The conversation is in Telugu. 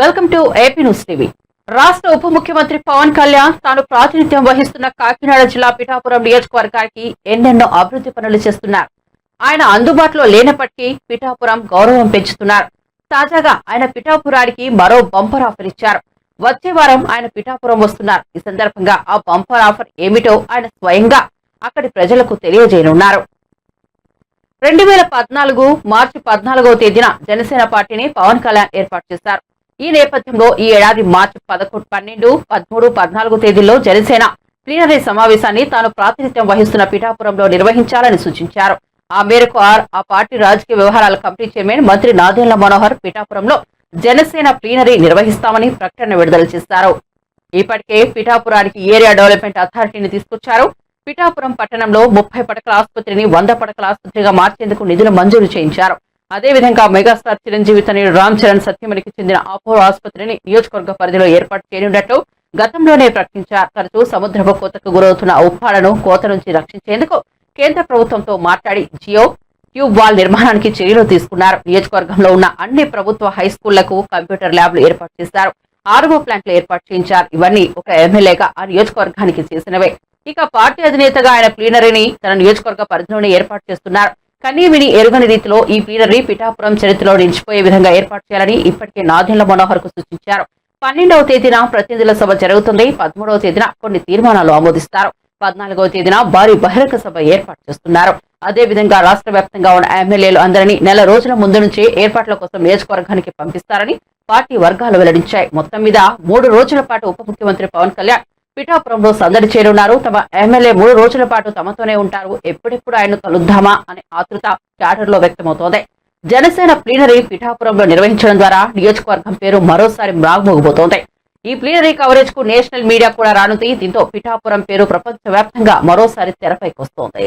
Welcome to AP news TV రాష్ట్ర ఉప ముఖ్యమంత్రి పవన్ కళ్యాణ్ తాను ప్రాతినిధ్యం వహిస్తున్న కాకినాడ జిల్లా పిఠాపురం నియోజకవర్గానికి ఎన్నెన్నో అభివృద్ధి పనులు చేస్తున్నారు. ఆయన అందుబాటులో లేనప్పటికీ పిఠాపురం గౌరవం పెంచుతున్నారు. తాజాగా ఆయన పిఠాపురానికి మరో బంపర్ ఆఫర్ ఇచ్చారు. వచ్చే వారం ఆయన పిఠాపురం వస్తున్నారు. ఈ సందర్భంగా ఆ బంపర్ ఆఫర్ ఏమిటో ఆయన స్వయంగా అక్కడి ప్రజలకు తెలియజేయనున్నారు. రెండు వేల పద్నాలుగు మార్చి పద్నాలుగవ తేదీన జనసేన పార్టీని పవన్ కళ్యాణ్ ఏర్పాటు చేశారు. ఈ నేపథ్యంలో ఈ ఏడాది మార్చి పదకొండు పన్నెండు పదమూడు పద్నాలుగు తేదీల్లో జనసేన ప్లీనరీ సమావేశాన్ని తాను ప్రాతినిధ్యం వహిస్తున్న పిఠాపురంలో నిర్వహించాలని సూచించారు. ఆ మేరకు ఆ- ఆ పార్టీ రాజకీయ వ్యవహారాల కమిటీ చైర్మన్ మంత్రి నాదెండ్ల మనోహర్ పిఠాపురంలో జనసేన ప్లీనరీ నిర్వహిస్తామని ప్రకటన విడుదల చేశారు. ఇప్పటికే పిఠాపురానికి ఏరియా డెవలప్మెంట్ అథారిటీని తీసుకొచ్చారు. పిఠాపురం పట్టణంలో ముప్పై పడకల ఆసుపత్రిని వంద పడకల ఆసుపత్రిగా మార్చేందుకు నిధులు మంజూరు చేయించారు. అదేవిధంగా మెగాస్టార్ చిరంజీవి తనయుడు రామ్ చరణ్ సత్యమణికి చెందిన అపోలో ఆసుపత్రిని నియోజకవర్గ పరిధిలో ఏర్పాటు చేయనున్నట్టు గతంలోనే ప్రకటించారు. తరచూ సముద్రపు కోతకు గురవుతున్న ఉప్పాలను కోత నుంచి రక్షించేందుకు కేంద్ర ప్రభుత్వంతో మాట్లాడి జియో ట్యూబ్ వాల్ నిర్మాణానికి చర్యలు తీసుకున్నారు. నియోజకవర్గంలో ఉన్న అన్ని ప్రభుత్వ హై స్కూళ్ళకు కంప్యూటర్ ల్యాబ్లు ఏర్పాటు చేశారు. ఆర్వో ప్లాంట్లు ఏర్పాటు చేయించారు. ఇవన్నీ ఒక ఎమ్మెల్యేగా ఆ నియోజకవర్గానికి చేసినవే. ఇక పార్టీ అధినేతగా ఆయన ప్లీనరీని తన నియోజకవర్గ పరిధిలోనే ఏర్పాటు చేస్తున్నారు. కనీ ఎరుగని రీతిలో ఈ ప్లీనరీ పిఠాపురం చరిత్రలో నిలిచిపోయే విధంగా ఏర్పాటు చేయాలని ఇప్పటికే నాదెండ్ల మనోహర్కు సూచించారు. పన్నెండవ తేదీన ప్రతినిధుల సభ జరుగుతుంది. పదమూడవ తేదీన కొన్ని తీర్మానాలు ఆమోదిస్తారు. పద్నాలుగవ తేదీన భారీ బహిరంగ సభ ఏర్పాటు చేస్తున్నారు. అదే విధంగా రాష్ట్ర వ్యాప్తంగా ఉన్న ఎమ్మెల్యేలు అందరినీ నెల రోజుల ముందు నుంచే ఏర్పాట్ల కోసం నియోజకవర్గానికి పంపిస్తారని పార్టీ వర్గాలు వెల్లడించాయి. మొత్తం మీద మూడు రోజుల పాటు ఉప ముఖ్యమంత్రి పవన్ కళ్యాణ్ పిఠాపురంలో సందడి చేరున్నారు. తమ ఎమ్మెల్యే మూడు రోజుల పాటు తమతోనే ఉంటారు. ఎప్పుడెప్పుడు ఆయన కలుద్దామా అనే ఆతృత క్యాడర్లో వ్యక్తమవుతోంది. జనసేన ప్లీనరీ పిఠాపురంలో నిర్వహించడం ద్వారా నియోజకవర్గం పేరు మరోసారి మ్రాగ్మోగిపోతోంది ఈ ప్లీనరీ కవరేజ్కు నేషనల్ మీడియా కూడా రానుంది. దీంతో పిఠాపురం పేరు ప్రపంచ వ్యాప్తంగా మరోసారి తెరపైకి వస్తోంది